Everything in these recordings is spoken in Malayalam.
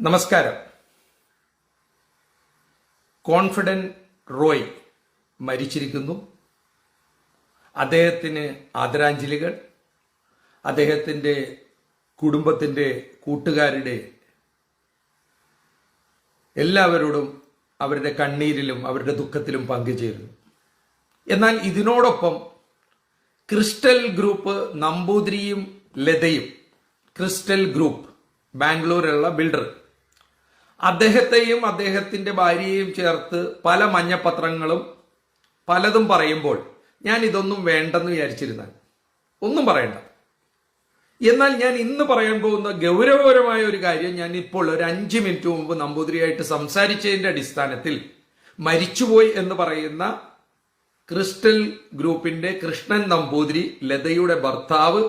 നമസ്കാരം. കോൺഫിഡന്റ് റോയ് മരിച്ചിരിക്കുന്നു. അദ്ദേഹത്തിന് ആദരാഞ്ജലികൾ. അദ്ദേഹത്തിന്റെ കുടുംബത്തിന്റെ കൂട്ടുകാരുടെ എല്ലാവരോടും അവരുടെ കണ്ണീരിലും അവരുടെ ദുഃഖത്തിലും പങ്കുചേരുന്നു. എന്നാൽ ഇതിനോടൊപ്പം ക്രിസ്റ്റൽ ഗ്രൂപ്പ് നമ്പൂതിരിയും ലതയും ക്രിസ്റ്റൽ ഗ്രൂപ്പ് ബാംഗ്ലൂരിലുള്ള ബിൽഡർ അദ്ദേഹത്തെയും അദ്ദേഹത്തിന്റെ ഭാര്യയെയും ചേർത്ത് പല മഞ്ഞപത്രങ്ങളും പലതും പറയുമ്പോൾ ഞാൻ ഇതൊന്നും വേണ്ടെന്ന് വിചാരിച്ചിരുന്നാൽ ഒന്നും പറയണ്ട. എന്നാൽ ഞാൻ ഇന്ന് പറയാൻ പോകുന്ന ഗൗരവപരമായ ഒരു കാര്യം ഞാൻ ഇപ്പോൾ ഒരു അഞ്ച് മിനിറ്റ് മുമ്പ് നമ്പൂതിരിയായിട്ട് സംസാരിച്ചതിന്റെ അടിസ്ഥാനത്തിൽ മരിച്ചുപോയി എന്ന് പറയുന്ന ക്രിസ്റ്റൽ ഗ്രൂപ്പിന്റെ കൃഷ്ണൻ നമ്പൂതിരി ലതയുടെ ഭർത്താവ്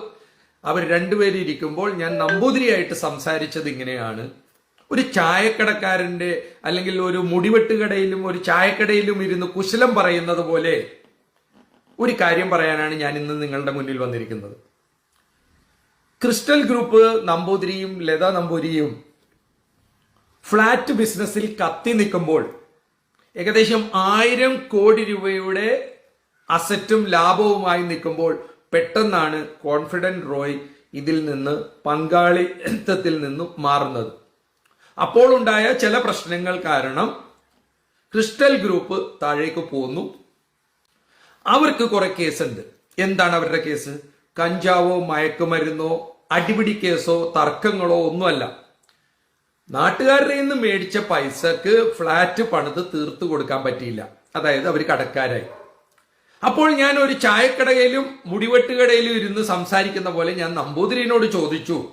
അവർ രണ്ടുപേരും ഇരിക്കുമ്പോൾ ഞാൻ നമ്പൂതിരിയായിട്ട് സംസാരിച്ചത് ഇങ്ങനെയാണ്. ഒരു ചായക്കടക്കാരന്റെ അല്ലെങ്കിൽ ഒരു മുടിവെട്ടുകടയിലും ഒരു ചായക്കടയിലും ഇരുന്ന് കുശലം പറയുന്നത് പോലെ ഒരു കാര്യം പറയാനാണ് ഞാൻ ഇന്ന് നിങ്ങളുടെ മുന്നിൽ വന്നിരിക്കുന്നത്. ക്രിസ്റ്റൽ ഗ്രൂപ്പ് നമ്പൂതിരിയും ലത നമ്പൂരിയും ഫ്ലാറ്റ് ബിസിനസ്സിൽ കത്തി നിൽക്കുമ്പോൾ ഏകദേശം ആയിരം കോടി രൂപയുടെ അസറ്റും ലാഭവുമായി നിൽക്കുമ്പോൾ പെട്ടെന്നാണ് കോൺഫിഡന്റ് റോയ് ഇതിൽ നിന്ന് പങ്കാളിത്തത്തിൽ നിന്നും മാറുന്നത്. അപ്പോൾ ഉണ്ടായ ചില പ്രശ്നങ്ങൾ കാരണം ക്രിസ്റ്റൽ ഗ്രൂപ്പ് താഴേക്ക് പോന്നു. അവർക്ക് കുറെ കേസുണ്ട്. എന്താണ് അവരുടെ കേസ്? കഞ്ചാവോ മയക്കുമരുന്നോ അടിപിടി കേസോ തർക്കങ്ങളോ ഒന്നുമല്ല. നാട്ടുകാരുടെ നിന്ന് മേടിച്ച പൈസക്ക് ഫ്ലാറ്റ് പണിത് തീർത്തു കൊടുക്കാൻ പറ്റിയില്ല. അതായത് അവർ കടക്കാരായി. അപ്പോൾ ഞാൻ ഒരു ചായക്കടയിലും മുടിവെട്ടുകടയിലും ഇരുന്ന് സംസാരിക്കുന്ന പോലെ ഞാൻ നമ്പൂതിരിനോട് ചോദിച്ചു.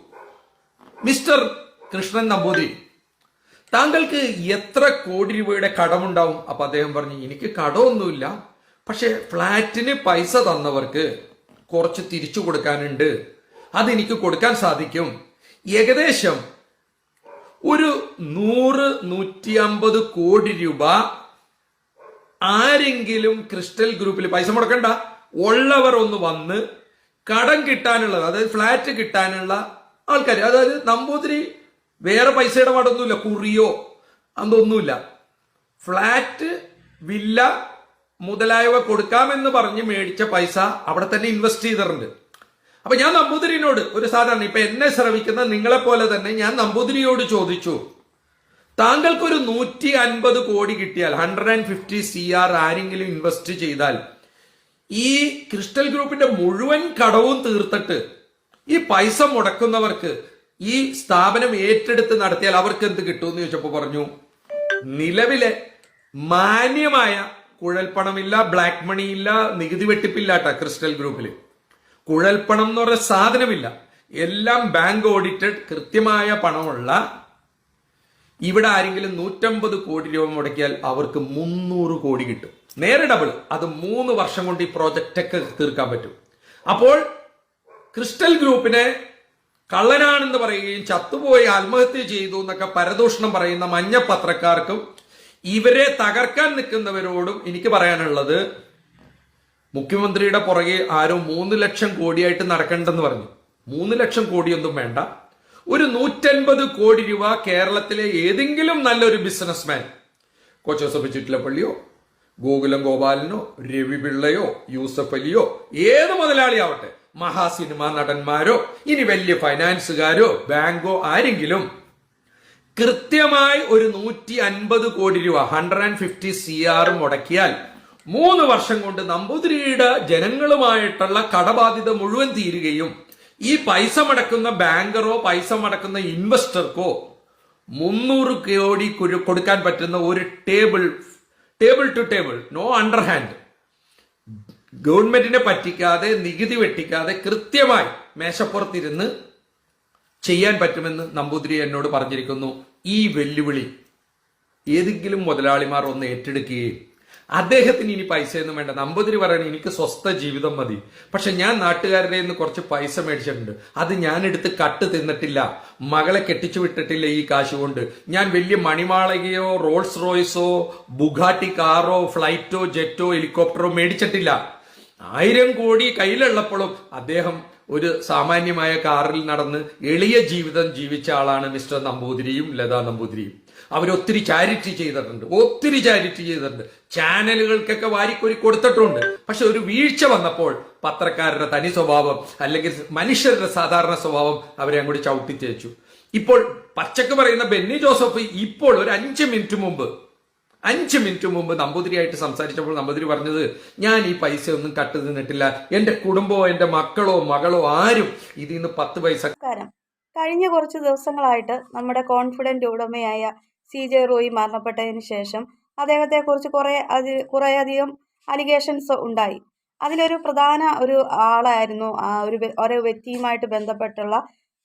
മിസ്റ്റർ കൃഷ്ണൻ നമ്പൂതിരി താങ്കൾക്ക് എത്ര കോടി രൂപയുടെ കടമുണ്ടാവും? അപ്പൊ അദ്ദേഹം പറഞ്ഞു എനിക്ക് കടമൊന്നുമില്ല. പക്ഷെ ഫ്ലാറ്റിന് പൈസ തന്നവർക്ക് കുറച്ച് തിരിച്ചു കൊടുക്കാനുണ്ട്. അതെനിക്ക് കൊടുക്കാൻ സാധിക്കും. ഏകദേശം ഒരു നൂറ് നൂറ്റി അമ്പത് കോടി രൂപ ആരെങ്കിലും ക്രിസ്റ്റൽ ഗ്രൂപ്പിൽ പൈസ മുടക്കണ്ട. ഉള്ളവർ ഒന്ന് വന്ന് കടം കിട്ടാനുള്ളത് അതായത് ഫ്ലാറ്റ് കിട്ടാനുള്ള ആൾക്കാർ അതായത് നമ്പൂതിരി വേറെ പൈസ ഇടപാടൊന്നുമില്ല കുറിയോ അതൊന്നുമില്ല. ഫ്ലാറ്റ് വില്ല മുതലായവ കൊടുക്കാമെന്ന് പറഞ്ഞ് മേടിച്ച പൈസ അവിടെ തന്നെ ഇൻവെസ്റ്റ് ചെയ്തിട്ടുണ്ട്. അപ്പൊ ഞാൻ നമ്പൂതിരിനോട് ഒരു സാധാരണ ഇപ്പൊ എന്നെ ശ്രമിക്കുന്ന നിങ്ങളെ പോലെ തന്നെ ഞാൻ നമ്പൂതിരിയോട് ചോദിച്ചു. താങ്കൾക്ക് ഒരു നൂറ്റി അൻപത് കോടി കിട്ടിയാൽ hundred and fifty C R ആരെങ്കിലും ഇൻവെസ്റ്റ് ചെയ്താൽ ഈ ക്രിസ്റ്റൽ ഗ്രൂപ്പിന്റെ മുഴുവൻ കടവും തീർത്തിട്ട് ഈ പൈസ മുടക്കുന്നവർക്ക് ഈ സ്ഥാപനം ഏറ്റെടുത്ത് നടത്തിയാൽ അവർക്ക് എന്ത് കിട്ടുമെന്ന് ചോദിച്ചപ്പോൾ പറഞ്ഞു നിലവിലെ മാന്യമായ കുഴൽപ്പണമില്ല ബ്ലാക്ക് മണി ഇല്ല നികുതി വെട്ടിപ്പില്ലാട്ട ക്രിസ്റ്റൽ ഗ്രൂപ്പിൽ കുഴൽപ്പണം എന്ന് പറഞ്ഞ സാധനമില്ല. എല്ലാം ബാങ്ക് ഓഡിറ്റഡ് കൃത്യമായ പണമുള്ള ഇവിടെ ആരെങ്കിലും നൂറ്റമ്പത് കോടി രൂപ മുടക്കിയാൽ അവർക്ക് മുന്നൂറ് കോടി കിട്ടും. നേരെ ഡബിൾ അത് മൂന്ന് വർഷം കൊണ്ട് ഈ പ്രോജക്റ്റൊക്കെ തീർക്കാൻ പറ്റും. അപ്പോൾ ക്രിസ്റ്റൽ ഗ്രൂപ്പിനെ കള്ളനാണെന്ന് പറയുകയും ചത്തുപോയി ആത്മഹത്യ ചെയ്തു എന്നൊക്കെ പരദൂഷണം പറയുന്ന മഞ്ഞ പത്രക്കാർക്കും ഇവരെ തകർക്കാൻ നിൽക്കുന്നവരോടും എനിക്ക് പറയാനുള്ളത് മുഖ്യമന്ത്രിയുടെ പുറകെ ആരോ മൂന്ന് ലക്ഷം കോടിയായിട്ട് നടക്കണ്ടെന്ന് പറഞ്ഞു. മൂന്ന് ലക്ഷം കോടിയൊന്നും വേണ്ട. ഒരു നൂറ്റൻപത് കോടി രൂപ കേരളത്തിലെ ഏതെങ്കിലും നല്ലൊരു ബിസിനസ്മാൻ കൊച്ചോസഫ് ചിറ്റിലപ്പള്ളിയോ ഗോകുലം ഗോപാലനോ രവി പിള്ളയോ യൂസഫ് അലിയോ ഏത് മുതലാളിയാവട്ടെ മഹാ സിനിമാ നടന്മാരോ ഇനി വലിയ ഫൈനാൻസുകാരോ ബാങ്കോ ആരെങ്കിലും? കൃത്യമായി ഒരു നൂറ്റി അൻപത് കോടി രൂപ hundred and fifty C R മുടക്കിയാൽ മൂന്ന് വർഷം കൊണ്ട് നമ്പൂതിരിയുടെ ജനങ്ങളുമായിട്ടുള്ള കടബാധ്യത മുഴുവൻ തീരുകയും ഈ പൈസ മടക്കുന്ന ബാങ്കറോ പൈസ മടക്കുന്ന ഇൻവെസ്റ്റർക്കോ മുന്നൂറ് കോടി കൊടുക്കാൻ പറ്റുന്ന ഒരു table table to table no under hand ഗവൺമെന്റിനെ പറ്റിക്കാതെ നികുതി വെട്ടിക്കാതെ കൃത്യമായി മേശപ്പുറത്തിരുന്ന് ചെയ്യാൻ പറ്റുമെന്ന് നമ്പൂതിരി എന്നോട് പറഞ്ഞിരിക്കുന്നു. ഈ വെല്ലുവിളി ഏതെങ്കിലും മുതലാളിമാർ ഒന്ന് ഏറ്റെടുക്കുകയും അദ്ദേഹത്തിന് ഇനി പൈസയൊന്നും വേണ്ട. നമ്പൂതിരി പറയണേ എനിക്ക് സ്വസ്ഥ ജീവിതം മതി. പക്ഷെ ഞാൻ നാട്ടുകാരുടെ നിന്ന് കുറച്ച് പൈസ മേടിച്ചിട്ടുണ്ട്. അത് ഞാൻ എടുത്ത് കട്ട് തിന്നിട്ടില്ല. മകളെ കെട്ടിച്ചു വിട്ടിട്ടില്ല ഈ കാശ് കൊണ്ട്. ഞാൻ വലിയ മണിമാളികയോ റോൾസ് റോയ്സോ ബുഗാട്ടി കാറോ ഫ്ലൈറ്റോ ജെറ്റോ ഹെലികോപ്റ്ററോ മേടിച്ചിട്ടില്ല. ആയിരം കോടി കയ്യിലുള്ളപ്പോഴും അദ്ദേഹം ഒരു സാമാന്യമായ കാറിൽ നടന്ന് എളിയ ജീവിതം ജീവിച്ച ആളാണ് മിസ്റ്റർ നമ്പൂതിരിയും ലതാ നമ്പൂതിരിയും. അവരൊത്തിരി ചാരിറ്റി ചെയ്തിട്ടുണ്ട്. ഒത്തിരി ചാരിറ്റി ചെയ്തിട്ടുണ്ട്. ചാനലുകൾക്കൊക്കെ വാരിക്കൊരി കൊടുത്തിട്ടുണ്ട്. പക്ഷെ ഒരു വീഴ്ച വന്നപ്പോൾ പത്രക്കാരുടെ തനി സ്വഭാവം അല്ലെങ്കിൽ മനുഷ്യരുടെ സാധാരണ സ്വഭാവം അവരെ അങ്ങോട്ട് ചവിട്ടി തേച്ചു. ഇപ്പോൾ പച്ചക്ക് പറയുന്ന ബെന്നി ജോസഫ് ഇപ്പോൾ ഒരു അഞ്ച് മിനിറ്റ് മുമ്പ് അഞ്ച് മിനിറ്റ് മുമ്പ് നമ്പൂതിരിയായിട്ട് സംസാരിച്ചപ്പോൾ നമ്പൂതിരി പറഞ്ഞത് ഞാൻ ഈ പൈസ ഒന്നും കട്ട് തിന്നിട്ടില്ല എന്റെ കുടുംബമോ എന്റെ മക്കളോ മകളോ ആരും ഇതിൽ നിന്ന് പത്ത് പൈസ കഴിഞ്ഞ കുറച്ച് ദിവസങ്ങളായിട്ട് നമ്മുടെ കോൺഫിഡന്റ് ഉടമയായ സി ജെ റോയി മരണപ്പെട്ടതിന് ശേഷം അദ്ദേഹത്തെക്കുറിച്ച് കുറേ അതി കുറേയധികം അലിഗേഷൻസ് ഉണ്ടായി. അതിലൊരു പ്രധാന ഒരു ആളായിരുന്നു ആ ഒരേ ഒരു വ്യക്തിയുമായിട്ട് ബന്ധപ്പെട്ടുള്ള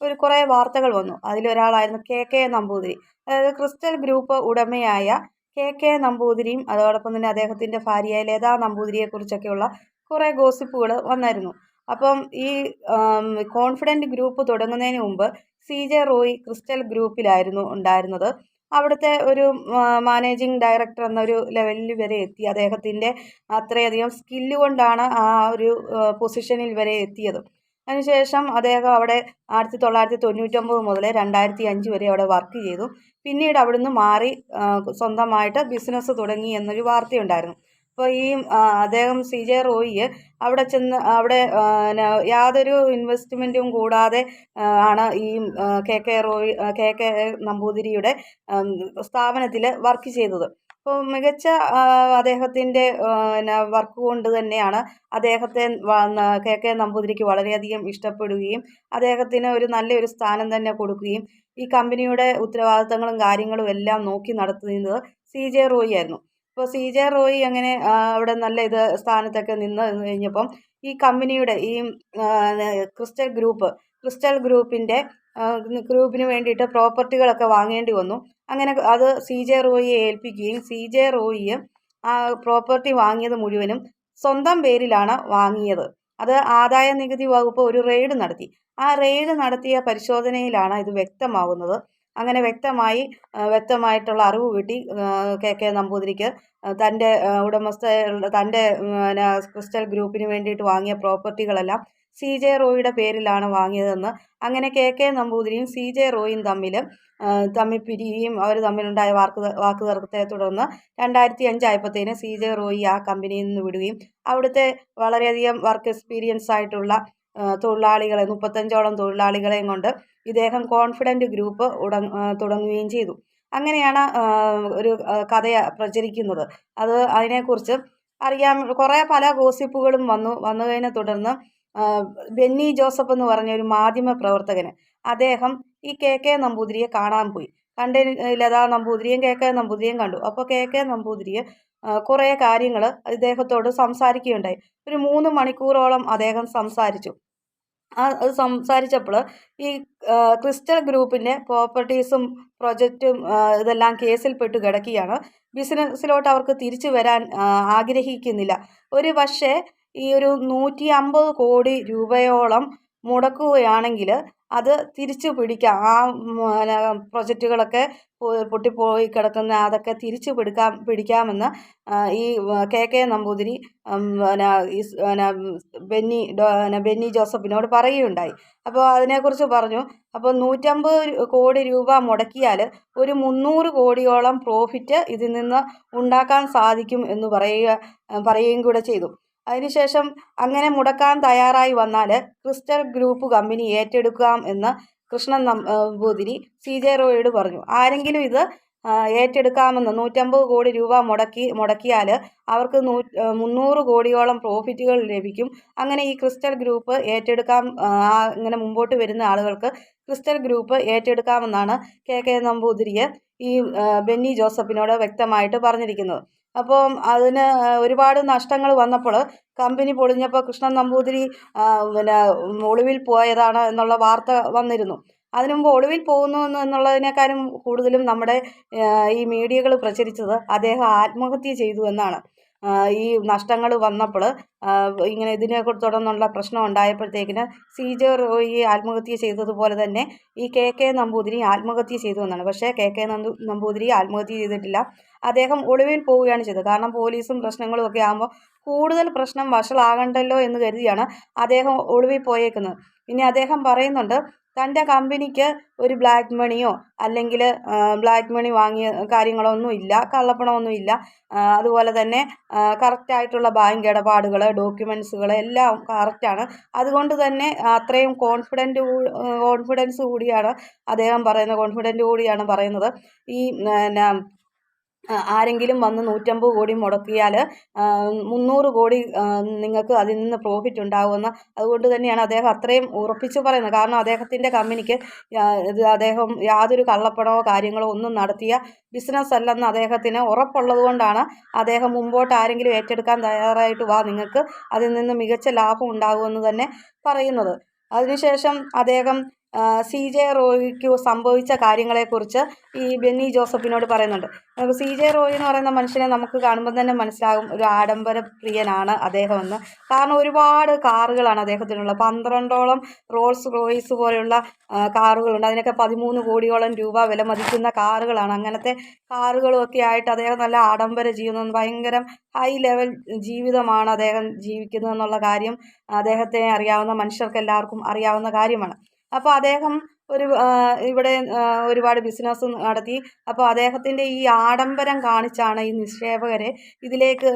ഒരു കുറേ വാർത്തകൾ വന്നു. അതിലൊരാളായിരുന്നു കെ കെ നമ്പൂതിരി. അതായത് ക്രിസ്റ്റൽ ഗ്രൂപ്പ് ഉടമയായ കെ കെ നമ്പൂതിരിയും അതോടൊപ്പം തന്നെ അദ്ദേഹത്തിന്റെ ഭാര്യയായ ലതാ നമ്പൂതിരിയെക്കുറിച്ചൊക്കെയുള്ള കുറേ ഗോസിപ്പുകൾ വന്നായിരുന്നു. അപ്പം ഈ കോൺഫിഡന്റ് ഗ്രൂപ്പ് തുടങ്ങുന്നതിന് മുമ്പ് സി ജെ റോയ് ക്രിസ്റ്റൽ ഗ്രൂപ്പിലായിരുന്നു ഉണ്ടായിരുന്നത്. അവിടുത്തെ ഒരു മാനേജിങ് ഡയറക്ടർ എന്നൊരു ലെവലിൽ വരെ എത്തി. അദ്ദേഹത്തിന്റെ അത്രയധികം സ്കില്ല് കൊണ്ടാണ് ആ ഒരു പൊസിഷനിൽ വരെ എത്തിയത്. അതിനുശേഷം അദ്ദേഹം അവിടെ ആയിരത്തി തൊള്ളായിരത്തി തൊണ്ണൂറ്റൊമ്പത് മുതൽ രണ്ടായിരത്തി അഞ്ച് വരെ അവിടെ വർക്ക് ചെയ്തു. പിന്നീട് അവിടുന്ന് മാറി സ്വന്തമായിട്ട് ബിസിനസ് തുടങ്ങി എന്നൊരു വാർത്തയുണ്ടായിരുന്നു. അപ്പോൾ ഈ അദ്ദേഹം സി. ജെ. റോയി അവിടെ ചെന്ന് അവിടെ യാതൊരു ഇൻവെസ്റ്റ്മെന്റും കൂടാതെ ആണ് ഈ K. K. Roy K. K. നമ്പൂതിരിയുടെ സ്ഥാപനത്തിൽ വർക്ക് ചെയ്തത്. അപ്പോൾ മികച്ച അദ്ദേഹത്തിന്റെ പിന്നെ വർക്ക് കൊണ്ട് തന്നെയാണ് അദ്ദേഹത്തെ കെ കെ നമ്പൂതിരിക്ക് വളരെയധികം ഇഷ്ടപ്പെടുകയും അദ്ദേഹത്തിന് ഒരു നല്ലൊരു സ്ഥാനം തന്നെ കൊടുക്കുകയും ഈ കമ്പനിയുടെ ഉത്തരവാദിത്തങ്ങളും കാര്യങ്ങളും എല്ലാം നോക്കി നടത്തുന്നത് സി ജെ റോയി ആയിരുന്നു. അപ്പോൾ സി ജെ റോയി അങ്ങനെ അവിടെ നല്ല ഇത് സ്ഥാനത്തൊക്കെ നിന്ന് കഴിഞ്ഞപ്പം ഈ കമ്പനിയുടെ ഈ ക്രിസ്റ്റൽ ഗ്രൂപ്പ് ക്രിസ്റ്റൽ ഗ്രൂപ്പിന്റെ ഗ്രൂപ്പിന് വേണ്ടിയിട്ട് പ്രോപ്പർട്ടികളൊക്കെ വാങ്ങേണ്ടി വന്നു. അങ്ങനെ അത് സി ജെ റോയിയെ ഏൽപ്പിക്കുകയും സി ജെ റോയി ആ പ്രോപ്പർട്ടി വാങ്ങിയത് മുഴുവനും സ്വന്തം പേരിലാണ് വാങ്ങിയത്. അത് ആദായ നികുതി വകുപ്പ് ഒരു റെയ്ഡ് നടത്തി. ആ റെയ്ഡ് നടത്തിയ പരിശോധനയിലാണ് ഇത് വ്യക്തമാവുന്നത്. അങ്ങനെ വ്യക്തമായി വ്യക്തമായിട്ടുള്ള അറിവ് കിട്ടി കെ കെ നമ്പൂതിരിക്ക്. തന്റെ ഉടമസ്ഥ തന്റെ ക്രിസ്റ്റൽ ഗ്രൂപ്പിന് വേണ്ടിയിട്ട് വാങ്ങിയ പ്രോപ്പർട്ടികളെല്ലാം സി ജെ റോയിയുടെ പേരിലാണ് വാങ്ങിയതെന്ന്. അങ്ങനെ കെ കെ നമ്പൂതിരിയും സി ജെ റോയും തമ്മിൽ തമ്മിൽ പിരിയുകയും അവർ തമ്മിലുണ്ടായ വാക്ക് വാക്ക് തർക്കത്തെ തുടർന്ന് രണ്ടായിരത്തി അഞ്ചായപ്പോഴത്തേന് സി ജെ റോയി ആ കമ്പനിയിൽ നിന്ന് വിടുകയും അവിടുത്തെ വളരെയധികം വർക്ക് എക്സ്പീരിയൻസ് ആയിട്ടുള്ള തൊഴിലാളികളെ മുപ്പത്തഞ്ചോളം തൊഴിലാളികളെയും കൊണ്ട് ഇദ്ദേഹം കോൺഫിഡന്റ് ഗ്രൂപ്പ് തുടങ്ങുകയും ചെയ്തു. അങ്ങനെയാണ് ഒരു കഥ പ്രചരിക്കുന്നത്. അത് അതിനെക്കുറിച്ച് അറിയാൻ കുറേ പല ഗോസിപ്പുകളും വന്നു വന്നതിനെ തുടർന്ന് ബെന്നി ജോസഫ് എന്ന് പറഞ്ഞ ഒരു മാധ്യമ പ്രവർത്തകന് അദ്ദേഹം ഈ കെ കെ നമ്പൂതിരിയെ കാണാൻ പോയി. കണ്ടതിന് ലതാ നമ്പൂതിരിയും കെ കെ നമ്പൂതിരിയും കണ്ടു. അപ്പോൾ കെ കെ നമ്പൂതിരിയെ കുറേ കാര്യങ്ങൾ ഇദ്ദേഹത്തോട് സംസാരിക്കുകയുണ്ടായി. ഒരു മൂന്ന് മണിക്കൂറോളം അദ്ദേഹം സംസാരിച്ചു. അത് സംസാരിച്ചപ്പോൾ ഈ ക്രിസ്റ്റൽ ഗ്രൂപ്പിന്റെ പ്രോപ്പർട്ടീസും പ്രൊജക്റ്റും ഇതെല്ലാം കേസിൽപ്പെട്ട് കിടക്കുകയാണ്. ബിസിനസ്സിലോട്ട് അവർക്ക് തിരിച്ചു വരാൻ ആഗ്രഹിക്കുന്നില്ല. ഒരു പക്ഷേ ഈ ഒരു നൂറ്റി അമ്പത് കോടി രൂപയോളം മുടക്കുകയാണെങ്കിൽ അത് തിരിച്ചു പിടിക്കാം. ആ പ്രൊജക്റ്റുകളൊക്കെ പൊട്ടിപ്പോയി കിടക്കുന്ന അതൊക്കെ തിരിച്ചു പിടിക്കാം പിടിക്കാമെന്ന് ഈ കെ കെ നമ്പൂതിരി പിന്നെ പിന്നെ ബെന്നി പിന്നെ ബെന്നി ജോസഫിനോട് പറയുകയുണ്ടായി. അപ്പോൾ അതിനെക്കുറിച്ച് പറഞ്ഞു. അപ്പോൾ നൂറ്റമ്പത് കോടി രൂപ മുടക്കിയാൽ ഒരു മുന്നൂറ് കോടിയോളം പ്രോഫിറ്റ് ഇതിൽ നിന്ന് ഉണ്ടാക്കാൻ സാധിക്കും എന്ന് പറയുക പറയുകയും കൂടെ ചെയ്തു. അതിനുശേഷം അങ്ങനെ മുടക്കാൻ തയ്യാറായി വന്നാൽ ക്രിസ്റ്റൽ ഗ്രൂപ്പ് കമ്പനി ഏറ്റെടുക്കാം എന്ന് കൃഷ്ണൻ നമ്പൂതിരി സി ജെ റോയോട് പറഞ്ഞു. ആരെങ്കിലും ഇത് ഏറ്റെടുക്കാമെന്ന് നൂറ്റമ്പത് കോടി രൂപ മുടക്കി മുടക്കിയാൽ അവർക്ക് നൂ മുന്നൂറ് കോടിയോളം പ്രോഫിറ്റുകൾ ലഭിക്കും. അങ്ങനെ ഈ ക്രിസ്റ്റൽ ഗ്രൂപ്പ് ഏറ്റെടുക്കാം ഇങ്ങനെ മുമ്പോട്ട് വരുന്ന ആളുകൾക്ക് ക്രിസ്റ്റൽ ഗ്രൂപ്പ് ഏറ്റെടുക്കാമെന്നാണ് കെ കെ നമ്പൂതിരിയെ ഈ ബെന്നി ജോസഫിനോട് വ്യക്തമായിട്ട് പറഞ്ഞിരിക്കുന്നത് അപ്പം അതിന് ഒരുപാട് നഷ്ടങ്ങൾ വന്നപ്പോൾ കമ്പനി പൊളിഞ്ഞപ്പോൾ കൃഷ്ണൻ നമ്പൂതിരി പിന്നെ ഒളിവിൽ പോയതാണ് എന്നുള്ള വാർത്ത വന്നിരുന്നു. അതിനു മുമ്പ് ഒളിവിൽ പോകുന്നു എന്ന് എന്നുള്ളതിനേക്കാളും കൂടുതലും നമ്മുടെ ഈ മീഡിയകൾ പ്രചരിച്ചത് അദ്ദേഹം ആത്മഹത്യ ചെയ്തു എന്നാണ്. ഈ നഷ്ടങ്ങൾ വന്നപ്പോൾ ഇങ്ങനെ ഇതിനെ തുടർന്നുള്ള പ്രശ്നം ഉണ്ടായപ്പോഴത്തേക്കിന് സീജർ ഈ ആത്മഹത്യ ചെയ്തതുപോലെ തന്നെ ഈ കെ കെ നമ്പൂതിരി ആത്മഹത്യ ചെയ്തു എന്നാണ്. പക്ഷേ കെ കെ നന്ദു നമ്പൂതിരി ആത്മഹത്യ ചെയ്തിട്ടില്ല. അദ്ദേഹം ഒളിവിൽ പോവുകയാണ് ചെയ്തത്. കാരണം പോലീസും പ്രശ്നങ്ങളും ഒക്കെ ആകുമ്പോൾ കൂടുതൽ പ്രശ്നം വഷളാകണ്ടല്ലോ എന്ന് കരുതിയാണ് അദ്ദേഹം ഒളിവിൽ പോയേക്കുന്നത്. ഇനി അദ്ദേഹം പറയുന്നുണ്ട് തന്റെ കമ്പനിക്ക് ഒരു ബ്ലാക്ക് മണിയോ അല്ലെങ്കിൽ ബ്ലാക്ക് മണി വാങ്ങിയ കാര്യങ്ങളോ ഒന്നും ഇല്ല കള്ളപ്പണമൊന്നും ഇല്ല. അതുപോലെ തന്നെ കറക്റ്റായിട്ടുള്ള ബാങ്ക് ഇടപാടുകൾ ഡോക്യുമെൻസുകൾ എല്ലാം കറക്റ്റാണ് അതുകൊണ്ട് തന്നെ അത്രയും കോൺഫിഡന്റ് കോൺഫിഡൻസ് കൂടിയാണ് അദ്ദേഹം പറയുന്നത് കോൺഫിഡന്റ് കൂടിയാണ് പറയുന്നത്. ഈ പിന്നെ ആ, ആരെങ്കിലും വന്ന് നൂറ്റമ്പത് കോടി മുടക്കിയാൽ മുന്നൂറ് കോടി നിങ്ങൾക്ക് അതിൽ നിന്ന് പ്രോഫിറ്റ് ഉണ്ടാകുമെന്ന് അതുകൊണ്ട് തന്നെയാണ് അദ്ദേഹം അത്രയും ഉറപ്പിച്ച് പറയുന്നത്. കാരണം അദ്ദേഹത്തിന്റെ കമ്പനിക്ക് ഇത് അദ്ദേഹം യാതൊരു കള്ളപ്പണമോ കാര്യങ്ങളോ ഒന്നും നടത്തിയ ബിസിനസ് അല്ലെന്ന് അദ്ദേഹത്തിന് ഉറപ്പുള്ളത് കൊണ്ടാണ് അദ്ദേഹം മുമ്പോട്ട് ആരെങ്കിലും ഏറ്റെടുക്കാൻ തയ്യാറായിട്ട് വാ നിങ്ങൾക്ക് അതിൽ നിന്ന് മികച്ച ലാഭം ഉണ്ടാകുമെന്ന് തന്നെ പറയുന്നത്. അതിനുശേഷം അദ്ദേഹം സി ജെ റോയ്ക്ക് സംഭവിച്ച കാര്യങ്ങളെക്കുറിച്ച് ഈ ബെന്നി ജോസഫിനോട് പറയുന്നുണ്ട്. അപ്പോൾ സി ജെ റോയ് എന്ന് പറയുന്ന മനുഷ്യനെ നമുക്ക് കാണുമ്പോൾ തന്നെ മനസ്സിലാകും ഒരു ആഡംബര പ്രിയനാണ് അദ്ദേഹമെന്ന്. കാരണം ഒരുപാട് കാറുകളാണ് അദ്ദേഹത്തിനുള്ള പന്ത്രണ്ടോളം റോൾസ് റോയ്സ് പോലെയുള്ള കാറുകളുണ്ട്. അതിനൊക്കെ പതിമൂന്ന് കോടിയോളം രൂപ വില മതിക്കുന്ന കാറുകളാണ്. അങ്ങനത്തെ കാറുകളൊക്കെ ആയിട്ട് അദ്ദേഹം നല്ല ആഡംബര ജീവിതം ഭയങ്കര ഹൈ ലെവൽ ജീവിതമാണ് അദ്ദേഹം ജീവിക്കുന്നതെന്നുള്ള കാര്യം അദ്ദേഹത്തെ അറിയാവുന്ന മനുഷ്യർക്ക് എല്ലാവർക്കും അറിയാവുന്ന കാര്യമാണ്. അപ്പോൾ അദ്ദേഹം ഒരു ഇവിടെ ഒരുപാട് ബിസിനസ് നടത്തി. അപ്പോൾ അദ്ദേഹത്തിന്റെ ഈ ആഡംബരം കാണിച്ചാണ് ഈ നിക്ഷേപകരെ ഇതിലേക്ക്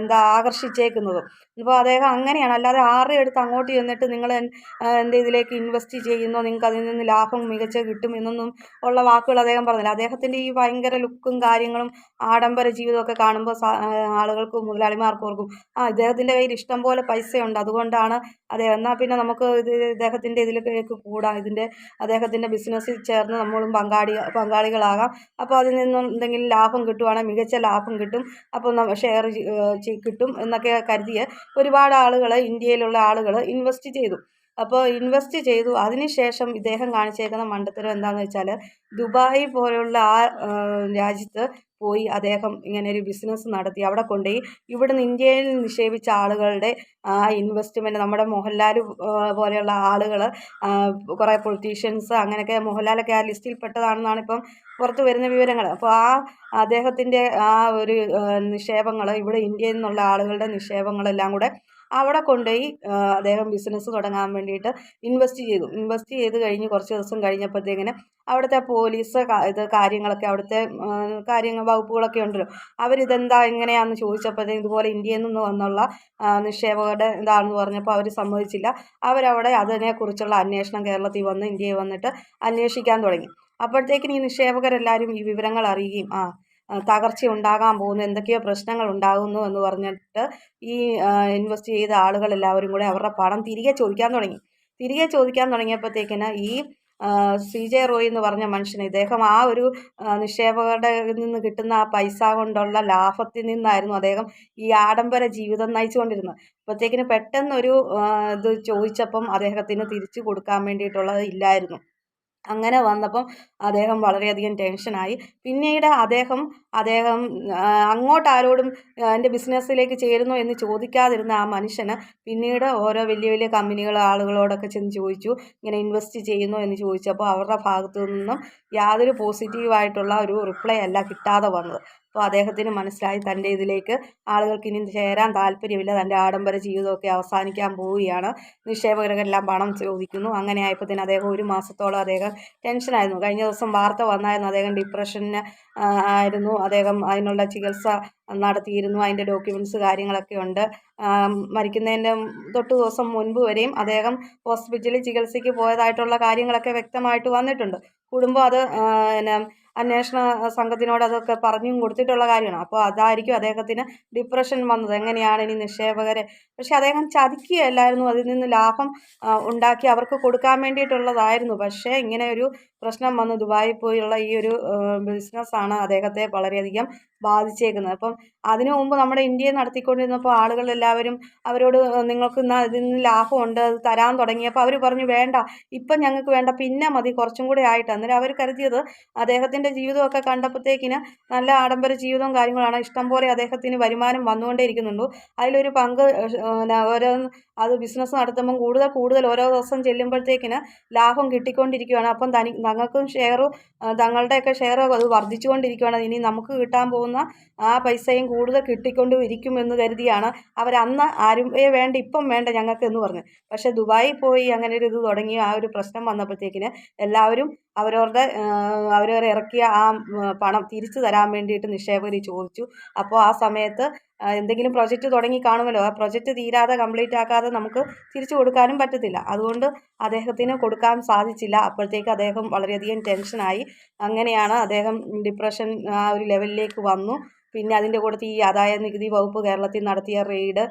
എന്താ ആകർഷിച്ചേക്കുന്നത്. അപ്പോൾ അദ്ദേഹം അങ്ങനെയാണ്. അല്ലാതെ ആറ് എടുത്ത് അങ്ങോട്ട് ചെന്നിട്ട് നിങ്ങൾ എന്റെ ഇതിലേക്ക് ഇൻവെസ്റ്റ് ചെയ്യുന്നു? നിങ്ങൾക്ക് അതിൽ നിന്ന് ലാഭം മികച്ച കിട്ടും എന്നൊന്നും ഉള്ള വാക്കുകൾ അദ്ദേഹം പറഞ്ഞില്ല. അദ്ദേഹത്തിന്റെ ഈ ഭയങ്കര ലുക്കും കാര്യങ്ങളും ആഡംബര ജീവിതമൊക്കെ കാണുമ്പോൾ ആളുകൾക്കും മുതലാളിമാർക്കും ഓർക്കും ആ ഇദ്ദേഹത്തിന്റെ കയ്യിൽ ഇഷ്ടം പോലെ പൈസയുണ്ട്. അതുകൊണ്ടാണ് അതെ എന്നാൽ പിന്നെ നമുക്ക് ഇത് ഇദ്ദേഹത്തിന്റെ ഇതിലേക്ക് കൂടാം. ഇതിന്റെ അദ്ദേഹത്തിന്റെ ബിസിനസ്സിൽ ചേർന്ന് നമ്മളും പങ്കാളി പങ്കാളികളാകാം. അപ്പോൾ അതിൽ നിന്നും എന്തെങ്കിലും ലാഭം കിട്ടുവാണെങ്കിൽ മികച്ച ലാഭം കിട്ടും. അപ്പോൾ ഷെയർ കിട്ടും എന്നൊക്കെ കരുതിയ ഒരുപാട് ആളുകൾ ഇന്ത്യയിലുള്ള ആളുകൾ ഇൻവെസ്റ്റ് ചെയ്തു. അപ്പോൾ ഇൻവെസ്റ്റ് ചെയ്തു. അതിനുശേഷം ഇദ്ദേഹം കാണിച്ചേക്കുന്ന മണ്ടത്തരം എന്താണെന്ന് വെച്ചാൽ ദുബായ് പോലുള്ള ആ ആ, രാജ്യത്ത് പോയി അദ്ദേഹം ഇങ്ങനെ ഒരു ബിസിനസ് നടത്തി. അവിടെ കൊണ്ടുപോയി. ഇവിടുന്ന് ഇന്ത്യയിൽ നിക്ഷേപിച്ച ആളുകളുടെ ആ ഇൻവെസ്റ്റ്മെന്റ് നമ്മുടെ മോഹൻലാൽ പോലെയുള്ള ആളുകൾ കുറേ പൊളിറ്റീഷ്യൻസ് അങ്ങനെയൊക്കെ മോഹൻലാലൊക്കെ ആ ലിസ്റ്റിൽ പെട്ടതാണെന്നാണ് ഇപ്പം പുറത്ത് വരുന്ന വിവരങ്ങൾ അപ്പോൾ ആ അദ്ദേഹത്തിന്റെ ആ ഒരു നിക്ഷേപങ്ങൾ ഇവിടെ ഇന്ത്യയിൽ നിന്നുള്ള ആളുകളുടെ നിക്ഷേപങ്ങളെല്ലാം കൂടെ അവിടെ കൊണ്ടുപോയി അദ്ദേഹം ബിസിനസ് തുടങ്ങാൻ വേണ്ടിയിട്ട് ഇൻവെസ്റ്റ് ചെയ്തു. ഇൻവെസ്റ്റ് ചെയ്ത് കഴിഞ്ഞ് കുറച്ച് ദിവസം കഴിഞ്ഞപ്പോഴത്തേങ്ങനെ അവിടുത്തെ പോലീസ് ഇത് കാര്യങ്ങളൊക്കെ അവിടുത്തെ കാര്യങ്ങൾ വകുപ്പുകളൊക്കെ ഉണ്ടല്ലോ. അവരിതെന്താ എങ്ങനെയാണെന്ന് ചോദിച്ചപ്പോഴത്തേക്കും ഇതുപോലെ ഇന്ത്യയിൽ നിന്ന് വന്നുള്ള നിക്ഷേപകരുടെ ഇതാണെന്ന് പറഞ്ഞപ്പോൾ അവർ സമ്മതിച്ചില്ല. അവരവിടെ അതിനെക്കുറിച്ചുള്ള അന്വേഷണം കേരളത്തിൽ വന്ന് ഇന്ത്യയിൽ വന്നിട്ട് അന്വേഷിക്കാൻ തുടങ്ങി. അപ്പോഴത്തേക്കിന് ഈ നിക്ഷേപകരെല്ലാവരും ഈ വിവരങ്ങൾ അറിയുകയും ആ, തകർച്ച ഉണ്ടാകാൻ പോകുന്നു എന്തൊക്കെയോ പ്രശ്നങ്ങൾ ഉണ്ടാകുന്നു എന്ന് പറഞ്ഞിട്ട് ഈ ഇൻവെസ്റ്റ് ചെയ്ത ആളുകളെല്ലാവരും കൂടെ അവരുടെ പണം തിരികെ ചോദിക്കാൻ തുടങ്ങി. തിരികെ ചോദിക്കാൻ തുടങ്ങിയപ്പോഴത്തേക്കിന് ഈ സി ജെ റോയ് എന്ന് പറഞ്ഞ മനുഷ്യന് ഇദ്ദേഹം ആ ഒരു നിക്ഷേപകരുടെ നിന്ന് കിട്ടുന്ന ആ പൈസ കൊണ്ടുള്ള ലാഭത്തിൽ നിന്നായിരുന്നു അദ്ദേഹം ഈ ആഡംബര ജീവിതം നയിച്ചുകൊണ്ടിരുന്നത്. അപ്പോഴത്തേക്കിന് പെട്ടെന്നൊരു ഇത് ചോദിച്ചപ്പം അദ്ദേഹത്തിന് തിരിച്ചു കൊടുക്കാൻ വേണ്ടിയിട്ടുള്ളത് ഇല്ലായിരുന്നു. അങ്ങനെ വന്നപ്പം അദ്ദേഹം വളരെയധികം ടെൻഷനായി. പിന്നീട് അദ്ദേഹം അദ്ദേഹം അങ്ങോട്ട് ആരോടും എന്റെ ബിസിനസ്സിലേക്ക് ചേരുന്നു എന്ന് ചോദിക്കാതിരുന്ന ആ മനുഷ്യന് പിന്നീട് ഓരോ വലിയ വലിയ കമ്പനികൾ ആളുകളോടൊക്കെ ചെന്ന് ചോദിച്ചു ഇങ്ങനെ ഇൻവെസ്റ്റ് ചെയ്യുന്നു? എന്ന് ചോദിച്ചപ്പോൾ അവരുടെ ഭാഗത്തു നിന്നും യാതൊരു പോസിറ്റീവായിട്ടുള്ള ഒരു റിപ്ലൈ അല്ല കിട്ടാതെ വന്നത്. അപ്പോൾ അദ്ദേഹത്തിന് മനസ്സിലായി തന്റെ ഇതിലേക്ക് ആളുകൾക്ക് ഇനി ചേരാൻ താല്പര്യമില്ല. തന്റെ ആഡംബര ജീവിതമൊക്കെ അവസാനിക്കാൻ പോവുകയാണ്. നിക്ഷേപകരെല്ലാം പണം ചോദിക്കുന്നു. അങ്ങനെ ആയപ്പോഴത്തേന് അദ്ദേഹം ഒരു മാസത്തോളം അദ്ദേഹം ടെൻഷനായിരുന്നു. കഴിഞ്ഞ ദിവസം വാർത്ത വന്നായിരുന്നു. അദ്ദേഹം ഡിപ്രഷന് ആയിരുന്നു. അദ്ദേഹം അതിനുള്ള ചികിത്സ നടത്തിയിരുന്നു. അതിന്റെ ഡോക്യുമെന്റ്സ് കാര്യങ്ങളൊക്കെ ഉണ്ട്. മരിക്കുന്നതിന്റെ തൊട്ട് ദിവസം മുൻപ് വരെയും അദ്ദേഹം ഹോസ്പിറ്റലിൽ ചികിത്സയ്ക്ക് പോയതായിട്ടുള്ള കാര്യങ്ങളൊക്കെ വ്യക്തമായിട്ട് വന്നിട്ടുണ്ട്. കുടുംബം അത് പിന്നെ അന്വേഷണ സംഘത്തിനോട് അതൊക്കെ പറഞ്ഞും കൊടുത്തിട്ടുള്ള കാര്യമാണ്. അപ്പോൾ അതായിരിക്കും അദ്ദേഹത്തിന് ഡിപ്രഷൻ വന്നത്. എങ്ങനെയാണ് ഇനി നിക്ഷേപകരെ? പക്ഷെ അദ്ദേഹം ചതിക്കുകയല്ലായിരുന്നു. അതിൽ നിന്ന് ലാഭം ഉണ്ടാക്കി അവർക്ക് കൊടുക്കാൻ വേണ്ടിയിട്ടുള്ളതായിരുന്നു. പക്ഷേ ഇങ്ങനെ ഒരു പ്രശ്നം വന്ന് ദുബായിൽ പോയുള്ള ഈ ഒരു ബിസിനസ്സാണ് അദ്ദേഹത്തെ വളരെയധികം ബാധിച്ചേക്കുന്നത്. അപ്പം അതിനു മുമ്പ് നമ്മുടെ ഇന്ത്യയിൽ നടത്തിക്കൊണ്ടിരുന്നപ്പോൾ ആളുകൾ എല്ലാവരും അവരോട് നിങ്ങൾക്ക് ഇന്ന് ഇതിൽ നിന്ന് ലാഭമുണ്ട് അത് തരാൻ തുടങ്ങിയപ്പോൾ അവർ പറഞ്ഞു വേണ്ട ഇപ്പം ഞങ്ങൾക്ക് വേണ്ട പിന്നെ മതി കുറച്ചും കൂടെ ആയിട്ട്. അന്നേരം അവർ കരുതിയത് അദ്ദേഹത്തിന്റെ ജീവിതമൊക്കെ കണ്ടപ്പോഴത്തേക്കിന് നല്ല ആഡംബര ജീവിതവും കാര്യങ്ങളാണ്. ഇഷ്ടംപോലെ അദ്ദേഹത്തിന് വരുമാനം വന്നുകൊണ്ടേ ഇരിക്കുന്നുണ്ട് അതിലൊരു പങ്ക് ഓരോ അത് ബിസിനസ് നടത്തുമ്പം കൂടുതൽ കൂടുതൽ ഓരോ ദിവസം ചെല്ലുമ്പോഴത്തേക്കിന് ലാഭം കിട്ടിക്കൊണ്ടിരിക്കുകയാണ് അപ്പം തനി തങ്ങൾക്കും ഷെയർ തങ്ങളുടെയൊക്കെ ഷെയർ അത് വർദ്ധിച്ചുകൊണ്ടിരിക്കുകയാണ് ഇനി നമുക്ക് കിട്ടാൻ പോകുന്ന ആ പൈസയും കൂടുതൽ കിട്ടിക്കൊണ്ടും ഇരിക്കുമെന്ന് കരുതിയാണ് അവരന്ന് ആരും വേണ്ട ഇപ്പം വേണ്ട ഞങ്ങൾക്ക് എന്ന് പറഞ്ഞു. പക്ഷേ ദുബായിൽ പോയി അങ്ങനെ ഒരു ഇത് തുടങ്ങി ആ ഒരു പ്രശ്നം വന്നപ്പോഴത്തേക്കിന് എല്ലാവരും അവരവരുടെ അവരവർ ഇറക്കിയ ആ പണം തിരിച്ചു തരാൻ വേണ്ടിയിട്ട് നിക്ഷേപകർ ചോദിച്ചു. അപ്പോൾ ആ സമയത്ത് എന്തെങ്കിലും പ്രൊജക്റ്റ് തുടങ്ങി കാണുമല്ലോ? ആ പ്രൊജക്റ്റ് തീരാതെ കംപ്ലീറ്റ് ആക്കാതെ നമുക്ക് തിരിച്ചു കൊടുക്കാനും പറ്റത്തില്ല. അതുകൊണ്ട് അദ്ദേഹത്തിന് കൊടുക്കാൻ സാധിച്ചില്ല. അപ്പോഴത്തേക്ക് അദ്ദേഹം വളരെയധികം ടെൻഷനായി. അങ്ങനെയാണ് അദ്ദേഹം ഡിപ്രഷൻ ആ ഒരു ലെവലിലേക്ക് വന്നു. പിന്നെ അതിന്റെ കൂട്ടത്തിൽ ഈ ആദായ നികുതി വകുപ്പ് കേരളത്തിൽ നടത്തിയ റെയ്ഡ്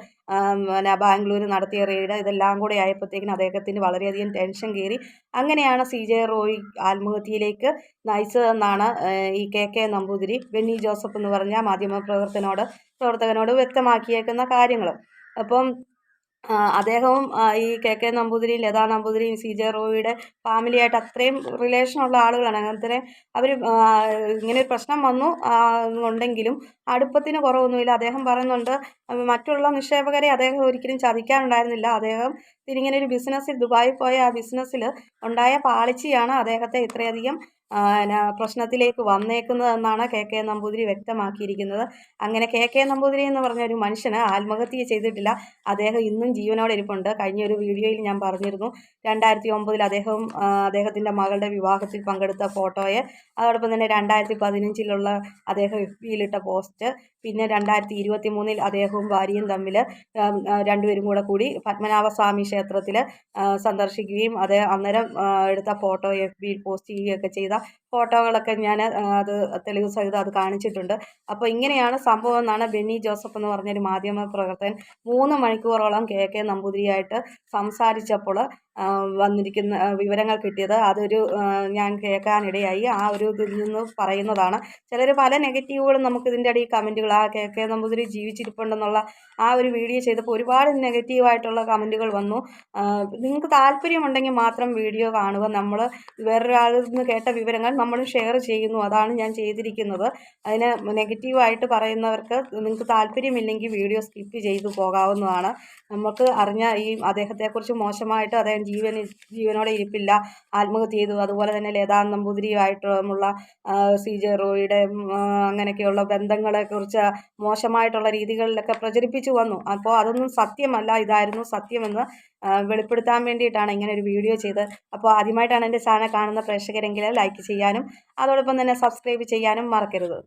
പിന്നെ ബാംഗ്ലൂർ നടത്തിയ റെയ്ഡ് ഇതെല്ലാം കൂടെ ആയപ്പോഴത്തേക്കിന് അദ്ദേഹത്തിന് വളരെയധികം ടെൻഷൻ കയറി. അങ്ങനെയാണ് സി ജെ റോയ് ആത്മഹത്യയിലേക്ക് നയിച്ചതെന്നാണ് ഈ കെ കെ നമ്പൂതിരി ബെന്നി ജോസഫ് എന്ന് പറഞ്ഞ മാധ്യമ പ്രവർത്തനോട് പ്രവർത്തകനോട് വ്യക്തമാക്കിയേക്കുന്ന കാര്യങ്ങൾ. അപ്പം അദ്ദേഹവും ഈ കെ കെ നമ്പൂതിരിയും ലതാ നമ്പൂതിരിയും സി ജെ റോയിയുടെ ഫാമിലിയായിട്ട് അത്രയും റിലേഷനുള്ള ആളുകളാണ്. അങ്ങനത്തെ അവർ ഇങ്ങനെ ഒരു പ്രശ്നം വന്നു ഉണ്ടെങ്കിലും അടുപ്പത്തിന് കുറവൊന്നുമില്ല. അദ്ദേഹം പറയുന്നുണ്ട് മറ്റുള്ള നിക്ഷേപകരെ അദ്ദേഹം ഒരിക്കലും ചതിക്കാനുണ്ടായിരുന്നില്ല. അദ്ദേഹം ഇങ്ങനെ ഒരു ബിസിനസ്സിൽ ദുബായിൽ പോയ ആ ബിസിനസ്സിൽ ഉണ്ടായ പാളിച്ചയാണ് അദ്ദേഹത്തെ ഇത്രയധികം പ്രശ്നത്തിലേക്ക് വന്നേക്കുന്നതെന്നാണ് കെ കെ നമ്പൂതിരി വ്യക്തമാക്കിയിരിക്കുന്നത് അങ്ങനെ കെ കെ നമ്പൂതിരി എന്ന് പറഞ്ഞ ഒരു മനുഷ്യന് ആത്മഹത്യ ചെയ്തിട്ടില്ല അദ്ദേഹം ഇന്നും ജീവനോടെ ഇരിപ്പുണ്ട് കഴിഞ്ഞ ഒരു വീഡിയോയിൽ ഞാൻ പറഞ്ഞിരുന്നു രണ്ടായിരത്തി ഒമ്പതിൽ അദ്ദേഹം അദ്ദേഹത്തിന്റെ മകളുടെ വിവാഹത്തിൽ പങ്കെടുത്ത ഫോട്ടോയെ അതോടൊപ്പം തന്നെ രണ്ടായിരത്തി പതിനഞ്ചിലുള്ള അദ്ദേഹം എഫ് ബിയിലിട്ട പോസ്റ്റ് പിന്നെ രണ്ടായിരത്തി ഇരുപത്തി മൂന്നിൽ അദ്ദേഹവും ഭാര്യയും തമ്മിൽ രണ്ടുപേരും കൂടെ കൂടി പത്മനാഭസ്വാമി ക്ഷേത്രത്തിൽ സന്ദർശിക്കുകയും അത് അന്നേരം എടുത്ത ഫോട്ടോ എഫ് ബിയിൽ പോസ്റ്റ് ചെയ്യുകയൊക്കെ ചെയ്ത ഫോട്ടോകളൊക്കെ ഞാൻ അത് തെളിവ് സഹിതം അത് കാണിച്ചിട്ടുണ്ട്. അപ്പോൾ ഇങ്ങനെയാണ് സംഭവം എന്നാണ് ബെന്നി ജോസഫ് എന്ന് പറഞ്ഞൊരു മാധ്യമ പ്രവർത്തകൻ മൂന്ന് മണിക്കൂറോളം കെ കെ നമ്പൂതിരിയായിട്ട് സംസാരിച്ചപ്പോൾ വന്നിരിക്കുന്ന വിവരങ്ങൾ കിട്ടിയത്. അതൊരു ഞാൻ കേൾക്കാനിടയായി. ആ ഒരു ഇതിൽ നിന്ന് പറയുന്നതാണ്. ചിലർ പല നെഗറ്റീവുകളും നമുക്ക് ഇതിന്റെ അടിയിൽ കമന്റുകൾ ആ കെ കെ നമ്പൂതിരി ജീവിച്ചിരിപ്പുണ്ടെന്നുള്ള ആ ഒരു വീഡിയോ ചെയ്തപ്പോൾ ഒരുപാട് നെഗറ്റീവായിട്ടുള്ള കമന്റുകൾ വന്നു. നിങ്ങൾക്ക് താല്പര്യമുണ്ടെങ്കിൽ മാത്രം വീഡിയോ കാണുക. നമ്മൾ വേറൊരാളിൽ നിന്ന് കേട്ട വിവരങ്ങൾ നമ്മൾ ഷെയർ ചെയ്യുന്നു. അതാണ് ഞാൻ ചെയ്തിരിക്കുന്നത്. അതിന് നെഗറ്റീവായിട്ട് പറയുന്നവർക്ക് നിങ്ങൾക്ക് താല്പര്യമില്ലെങ്കിൽ വീഡിയോ സ്കിപ്പ് ചെയ്തു പോകാവുന്നതാണ്. നമുക്ക് അറിഞ്ഞ ഈ അദ്ദേഹത്തെക്കുറിച്ച് മോശമായിട്ട് അദ്ദേഹം ജീവൻ ജീവനോടെ ഇരിപ്പില്ല. ആത്മഹത്യ ചെയ്തു. അതുപോലെ തന്നെ ലതാ നമ്പൂതിരിയുമായിട്ടുള്ള സി. ജെ. ആ, അങ്ങനെയൊക്കെയുള്ള മോശമായിട്ടുള്ള രീതികളിലൊക്കെ പ്രചരിപ്പിച്ചു വന്നു. അപ്പോൾ അതൊന്നും സത്യമല്ല. ഇതായിരുന്നു സത്യമെന്ന് വെളിപ്പെടുത്താൻ വേണ്ടിയിട്ടാണ് ഇങ്ങനെ ഒരു വീഡിയോ ചെയ്തത്. അപ്പോൾ ആദ്യമായിട്ടാണ് എന്റെ ചാനൽ കാണുന്ന പ്രേക്ഷകരെങ്കിൽ ലൈക്ക് ചെയ്യാനും അതോടൊപ്പം തന്നെ സബ്സ്ക്രൈബ് ചെയ്യാനും മറക്കരുത്.